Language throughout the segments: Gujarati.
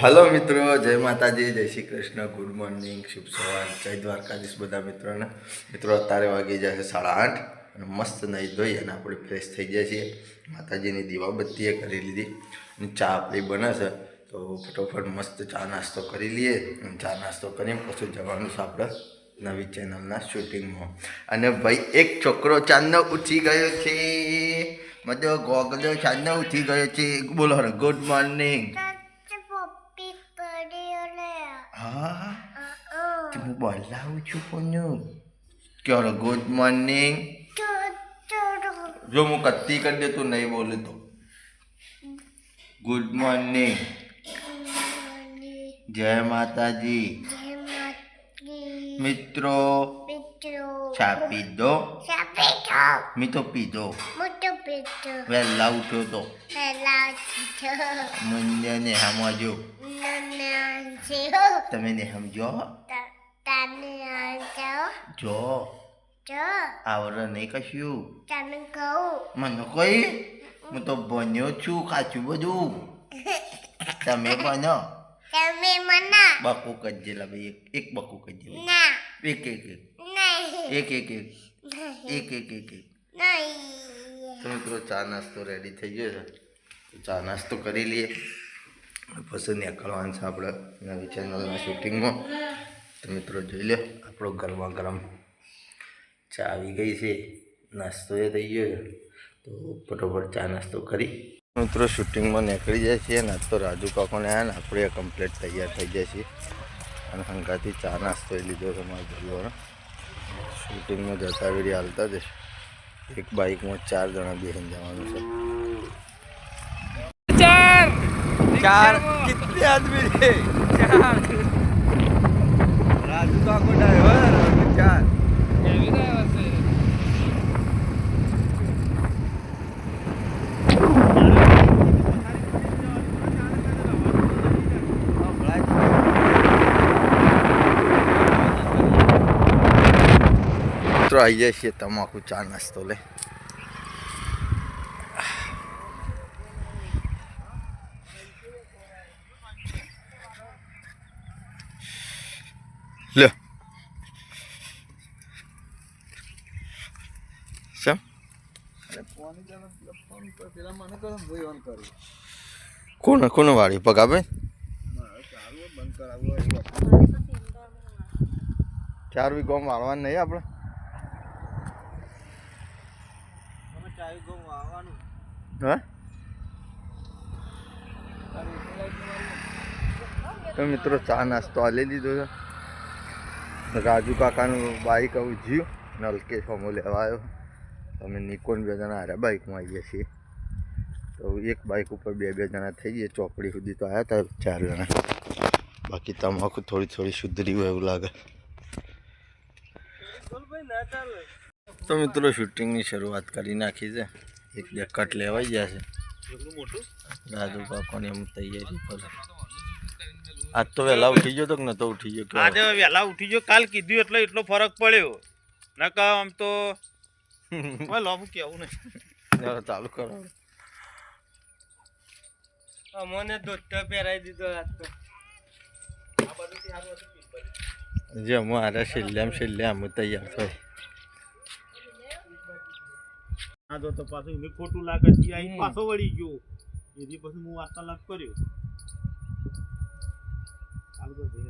હલો મિત્રો, જય માતાજી, જય શ્રી કૃષ્ણ. ગુડ મોર્નિંગ શુભ સવાર. જય દ્વારકાધીશ બધા મિત્રોને. મિત્રો, અત્યારે વાગી જાય છે સાડા આઠ અને મસ્ત નહીં ધોઈ અને આપણે ફ્રેશ થઈ જાય છીએ. માતાજીની દીવાબત્તીએ કરી લીધી અને ચા આપણી બને છે. તો ફટોફટ મસ્ત ચા નાસ્તો કરી લઈએ ચા નાસ્તો કરીને પછી જવાનું છે આપણે નવી ચેનલના શૂટિંગમાં. અને ભાઈ એક છોકરો ચાંદનો ઉઠી ગયો છે. મતલબ ગોગલો ચાંદનો ઉઠી ગયો છે. બોલો ગુડ મોર્નિંગ હા? હું. બોલાવું છું કોનું ક્યારે ગુડ મોર્નિંગ જો હું કત્તી કરી દે તું નહીં બોલે તો. ગુડ મોર્નિંગ જય માતાજી. મિત્રો મિત્રો ચા પીધો સાપેટો મી તો પીધો. વહેલા ઉઠ્યો તો. મને ને સમજો તમે ને સમજો જો. આવડે નહીં કશું? તમે કહું. મને કોઈ? હું તો બન્યો છું ખાચું બધું. તમે બનો તમે મના બકુ કરજે લા ભાઈ એક એક બકુ ભાઈ. ના એક એક એક નહીં એક એક એક એક એક એક એક નહીં તો મિત્રો ચા નાસ્તો રેડી થઈ ગયો છે. તો ચા નાસ્તો કરી લઈએ. પછી નીકળવાનું છે આપણે નવી ચેનલના શૂટિંગમાં તો મિત્રો જોઈ લે આપણો ગરમા ગરમ. ચા આવી ગઈ છે. નાસ્તો એ થઈ ગયો છે. તો ફટોફટ ચા નાસ્તો કરી. મિત્રો શૂટિંગમાં નીકળી જાય છે ને તો રાજુ કાકોને આવ્યા ને આપણે કમ્પ્લીટ તૈયાર થઈ જાય છે અને હંકાથી ચા નાસ્તો એ લીધો છે મારા ભાઈઓનો શૂટિંગમાં જતા વેરી હાલતા જ એક બાઇકમાં ચાર જણા બેસીને જવાનું છે. ચાર! ચાર! આદમી છે? ચાર! રાજુ કાકો ડ્રાઈવર ચાર. એવી ડ્રાઈવર છે મિત્રો આવી જાય છે તમાકુ ચા નાસ્તો લે લે શેમ કોણ કોણ વાળી પગાવે ચાર વીઘો વાળવાનું નહીં આપણે હા? તો મિત્રો ચા નાસ્તો આલી દીધો છે. રાજુ કાકાનું બાઈક આવું જીવ નલકેશ અમો લેવા આવ્યો. અમે નિકોન બે જણા હાર્યા બાઇકમાં આવીએ છીએ. તો એક બાઇક ઉપર બે બે જણા થઈ જઈએ ચોકડી સુધી તો આવ્યા હતા ચાર જણા. બાકી તમાકુ થોડી થોડી સુધરી હોય એવું લાગે. તો મિત્રો શૂટિંગની શરૂઆત કરી નાખી છે. એક બે કટ લેવાઈ ગયા છે. રાજુ કાકોની એમ તૈયારી કરે આજ તો વહેલા ઉઠી ગયો તો કે નતો ઉઠી ગયો? આજે વહેલા ઉઠી ગયો કાલ કીધું એટલે એટલો ફરક પડ્યો. નકા આમ તો હવે કેવું ને? ચાલુ કરો. મને દોસ્તો પહેરાવી દીધો આજ તો. જે અમારા છેલ્લે છેલ્લે આમ તૈયાર થાય. આ જો તો પાછું એને ખોટું લાગે છે અહીં પાછો વળી ગયો. એથી પછી હું વાર્તાલાપ કર્યો. ચાલુ દે.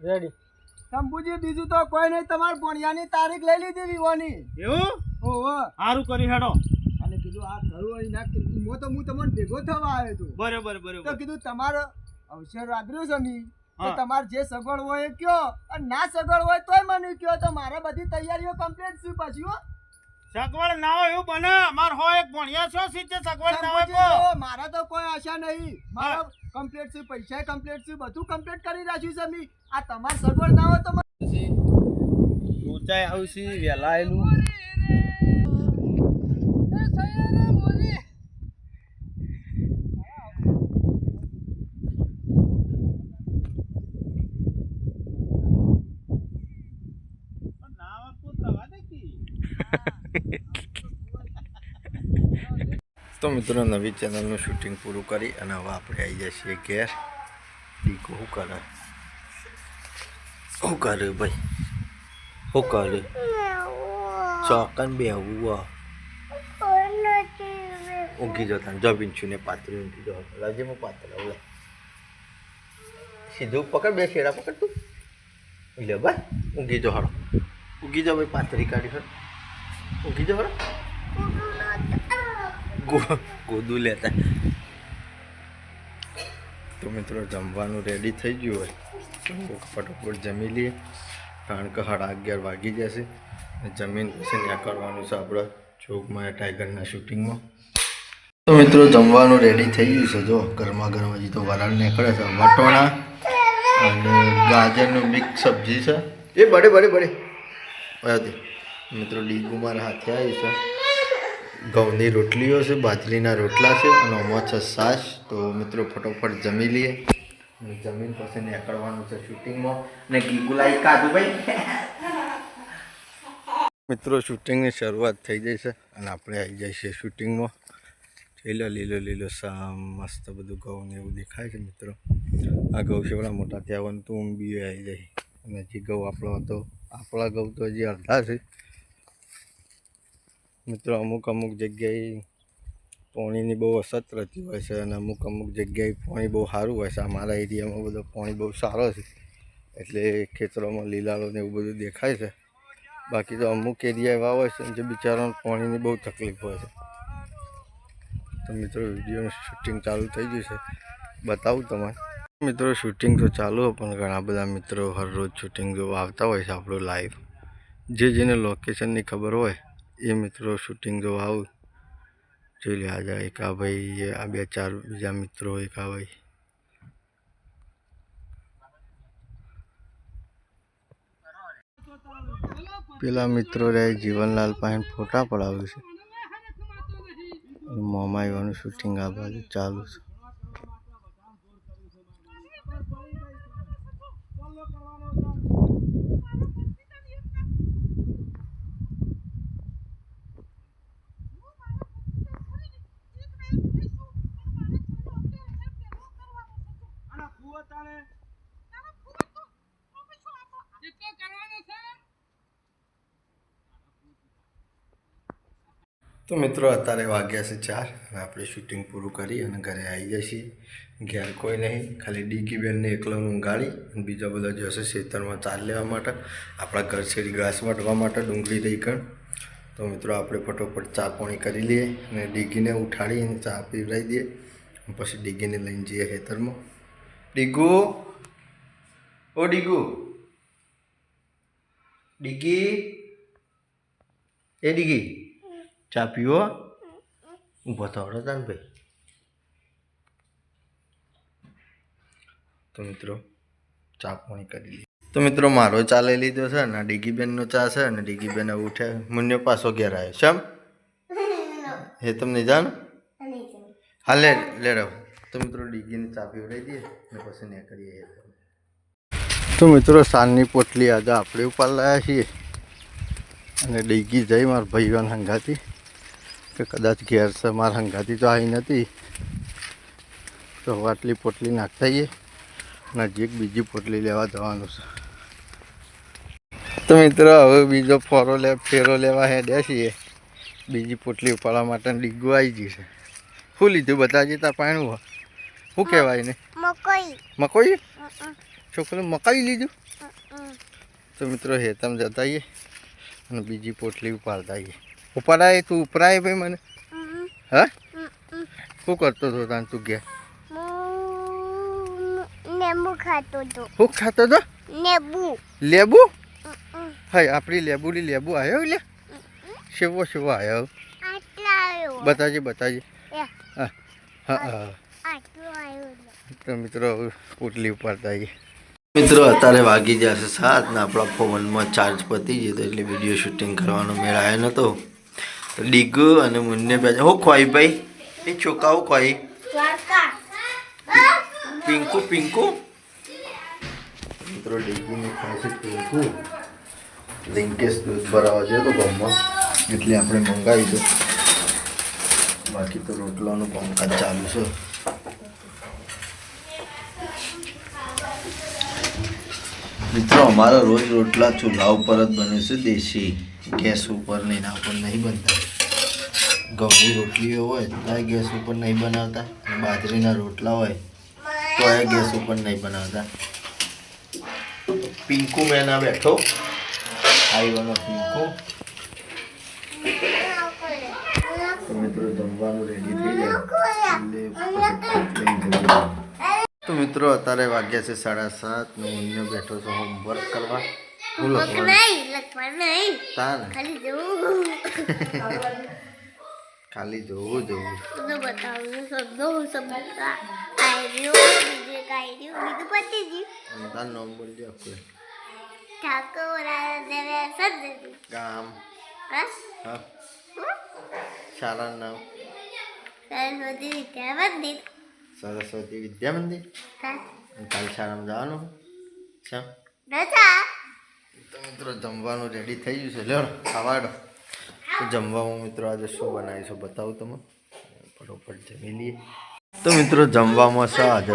રેડી શંભુજી બીજું તો કોઈ નહીં તમારે ભણિયાની તારીખ લઈ લીધી વિવાની એવું? ઓહો. સારું કરી હેડો. અને કીધું આ ઘરું અહીં ના કીધું તો હું તમને ભેગો થવા આવ્યો હતો બરાબર તો કીધું તમારો અવસર રાત્ર્યો છે તો તમારે જે સગવડ હોય એ કયો. અને ના સગવડ હોય તોય મને કયો. તો મારે બધી તૈયારીઓ કમ્પ્લીટ છે પછી હો. સગવડ ના હોય એવું બને. અમાર હોય એક ભણ્યા છો સીધે સગવડ ના હોય મારા તો કોઈ આશા નહીં. મારા કમ્પ્લીટ છે પૈસા કમ્પ્લીટ છે બધું કમ્પ્લીટ કરી રાખ્યું છે મી આ તમાર સગવડ ના હોય તો મને ઊંચાઈ આવશે વહેલા તો મિત્રો, નવી ચેનલનું શૂટિંગ પૂરું કરી અને હવે આપણે આવી જઈએ છીએ ઘેર. દીકો શું કરે? શું કરે ભાઈ? શું કરે? ચોકન બે આવું ઊંઘી જતા જો ને પાતળી ઊંઘી જો રાજ્યમાં પાતળા ઓલા સીધું પકડ, બે શેડા પકડ તું. લે ભાઈ, ઊંઘી જો હારો ઊંઘી જાઓ ભાઈ પાતળી કાઢી હળ ઊંઘી જાઓ ગો- ગોદું લેતા. તો મિત્રો, જમવાનું રેડી થઈ ગયું હોય. તો ફટોફટ જમી લઈએ. કારણ કે સાડા અગિયાર વાગી જશે. જમીન પછી ત્યાં કરવાનું છે આપણે ચોકમાં ટાઈગરના શૂટિંગમાં. તો મિત્રો, જમવાનું રેડી થઈ ગયું છે. જો ગરમા ગરમ હજી તો વરાળ નીકળે છે. વટોણા અને ગાજરનું મિક્સ સબ્જી છે. એ બડે બડે બડે. મિત્રો લીગુમાં હાથે આવ્યું છે. ઘઉંની રોટલીઓ છે, બાજરીના રોટલા છે, અને આમાં છે સાસ. તો મિત્રો, ફટોફટ જમી લઈએ. અને જમીન પછી નીકળવાનું છે શૂટિંગમાં. ને ગીગુલાઈ કાઢું ભાઈ. મિત્રો, શૂટિંગની શરૂઆત થઈ જાય છે, અને આપણે આવી જાય છે શૂટિંગમાં. લીલો લીલો લીલો સા મસ્ત બધું ઘઉં ને એવું દેખાય છે, મિત્રો. આ ઘઉં શેવડા મોટા ને તો ઊંઘ બી આવી જાય. અને જે ઘઉં આપણો હતો, આપણા ઘઉં તો હજી અડધા છે. મિત્રો, અમુક અમુક જગ્યાએ પાણીની બહુ અસત રહેતી હોય છે અને અમુક અમુક જગ્યાએ પાણી બહુ સારું હોય છે. અમારા એરિયામાં બધો પાણી બહુ સારો છે. એટલે ખેતરોમાં લીલાળો ને એવું બધું દેખાય છે. બાકી તો અમુક એરિયા એવા હોય છે જે બિચારાને પાણીની બહુ તકલીફ હોય છે. તો મિત્રો, વિડીયોનું શૂટિંગ ચાલુ થઈ ગયું છે. બતાવું તમારે. મિત્રો, શૂટિંગ તો ચાલુ પણ ઘણા બધા મિત્રો હરરોજ શૂટિંગ જોવા આવતા હોય છે આપણું લાઈવ જે જેને લોકેશનની ખબર હોય એ મિત્રો શૂટિંગ જોવા આવું. જોઈ લે આજે એક આ ભાઈ આ બે ચાર બીજા મિત્રો એક આ ભાઈ. પેલા મિત્રો રહે જીવનલાલ પાસે ફોટા પડાવ્યું છે. મોમાં શૂટિંગ આ બાજુ ચાલુ છે. તો મિત્રો, અત્યારે વાગ્યા છે ચાર અને આપણે શૂટિંગ પૂરું કરી અને ઘરે આવી જઈએ ઘેર કોઈ નહીં, ખાલી ડીકી બેનને એકલોને ઊંઘાડી અને બીજા બધા જશે ખેતરમાં ચાલ લેવા માટે, આપણા ઘર છેડી ઘાસ વાટવા માટે ડુંગળી રહી કણ. તો મિત્રો, આપણે ફટોફટ ચા પાણી કરી લઈએ અને ડીગીને ઉઠાડી અને ચા પીવડાવી દઈએ. પછી ડીગીને લઈને જઈએ ખેતરમાં. ડીગુ! ઓ ડીગુ! ડીગી! એ ડીગી! ચા પીવો ઊભો તાન ભાઈ તો મિત્રો ચા પાણી કરી લઈએ તો મિત્રો મારો ચા લઈ લીધો છે અને ડીગીબેનનો ચા છે અને ડીગીબેન આવું ઉઠે. મુન્યો પાછો ઘેર આવ્યો છે એ તમને જાણ? હા લે લે રહો તો મિત્રો ડીગીને ચા પીવડાવી દઈએ ને પછી ને કરીએ તો. મિત્રો સાંજની પોટલી આજે આપણે ઉપર લાવ્યા છીએ. અને ડીગી જઈ મારા ભાઈઓના હંગાતી કે કદાચ ઘેર છે મારા હંગાતી તો આવી નથી. તો હવે આટલી પોટલી નાખતા જઈએ નજીક બીજી પોટલી લેવા જવાનું છે. તો મિત્રો હવે બીજો ફોરો લે ફેરો લેવા હેડ્યા છીએ. બીજી પોટલી ઉપાડવા માટે ડીગું આવી ગઈ છે. શું લીધું? બતાવજે તાર પાણું શું કહેવાય ને મકોઈ. મકોઈ? છોકરો મકાઈ લીધું? તો મિત્રો હેતમ જતા આવીએ અને બીજી પોટલી ઉપાડતા આવીએ ઉપાડાય તું ઉપરાય ભાઈ મને? હા? શું કરતો હતો તાન તું ગયા લેબુ ખાતો હતો. શું ખાતો હતો? લેબુ? લેબુ હાય આપણી લેબુની લેબુ આવ્યો લે? શેવો શેવો આવ્યો બતાજે બતાજે હા હા હા. તો મિત્રો પોટલી ઉપાડતા આવીએ મિત્રો અત્યારે વાગી જશે સાત ને આપણા ફોનમાં ચાર્જ પતી જતો તો એટલે વીડિયો શૂટિંગ કરવાનો મેળ આવ્યો નહોતો ડીગુ અને મુન્ને બે હો ખોઈ ભાઈ એ છોકાઓ ખોઈ પિંકુ પિંકુ મિત્રો ડીગુ ખાય છે પિંકુ લિંકેશ દૂધ ભરાવા જોઈએ તો ગામમાં એટલે આપણે મંગાવી દો બાકી તો રોટલાનું કામકાજ ચાલુ છે મિત્રો અમારા રોજ રોટલા ચૂલા ઉપર જ બને છે દેશી ગેસ ઉપર નહીં ના ઉપર નહીં બનતા ઘઉંની રોટલીઓ હોય તો એ ગેસ ઉપર નહીં બનાવતા. બાજરીના રોટલા હોય તો એ ગેસ ઉપર નહીં બનાવતા. પિંકુ મેના બેઠો. આઈવાનો પિંકુ. મિત્રો જમવાનું રેડી થઈ જાય. તો મિત્રો અત્યારે વાગ્યા છે સાડા સાત. ને હું બેઠો છું હોમવર્ક કરવા. હું લખવાનું તાર ખાલી જોવું જોવું તમને બતાવું શબ્દો સમજતા આવ્યો બીજે કાયર્યો બીજું પતી ગયું. તાર નામ બોલજો આખું ઠાકોર દેવે સદ ગામ. હા. હા શાળાનું નામ. સરસ્વતી વિદ્યા મંદિર. સરસ્વતી વિદ્યા મંદિર? હા. કાલ શાળામાં જવાનું? છે. રજા. તો મિત્રો જમવાનું રેડી થઈ ગયું છે. લ્યો ખાવાડો તો જમવામાં મિત્રો આજે શું બનાવીશું બતાવું તમે? ફટોફટ જમી લઈએ. તો મિત્રો જમવામાં શા આજે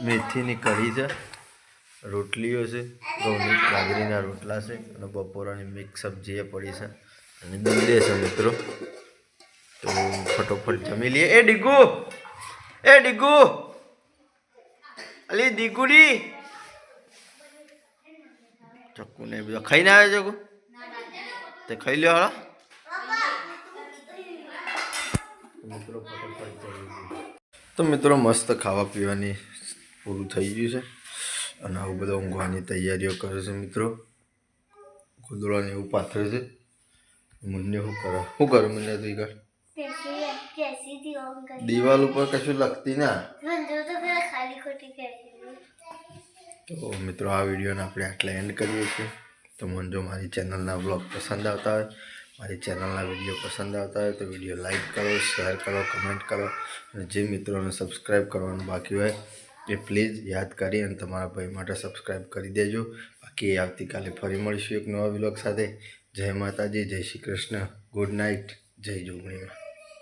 મેથીની કઢી છે, રોટલીઓ છે, ઘઉંની બાજરીના રોટલા છે અને બપોરાની મિક્સ સબ્જી એ પડી છે અને દૂધે છે મિત્રો. તો ફટોફટ જમી લઈએ. એ ડીગુ! એ ડીગુ! અલી દીગુડી ચક્કુ ને બધું ખાઈને આવે ચક્કુ તે ખાઈ લ્યો લઈએ. તો મિત્રો મસ્ત ખાવા પીવાની પૂરું થઈ ગયું છે. અને આવું બધું ઊંઘવાની તૈયારીઓ કરે છે મિત્રો. કુદડાને એવું પાથરે છે. મને શું કરે? શું કરે મને તું કર દિવાલ ઉપર કશું લખતી ના? તો મિત્રો આ વિડીયોને આપણે આટલા એન્ડ કરીએ છીએ. તો મને જો મારી ચેનલના બ્લોગ પસંદ આવતા હોય, મારી ચેનલના વીડિયો પસંદ આવતા હોય તો વીડિયો લાઇક કરો, શેર કરો, કમેન્ટ કરો અને જે મિત્રોને સબસ્ક્રાઈબ કરવાનું બાકી હોય એ પ્લીઝ યાદ કરી અને તમારા ભાઈ માટે સબસ્ક્રાઈબ કરી દેજો. બાકી આવતીકાલે ફરી મળીશું એક નવા વિલોગ સાથે. જય માતાજી, જય શ્રી કૃષ્ણ. Good night. જય જોગણીમાં.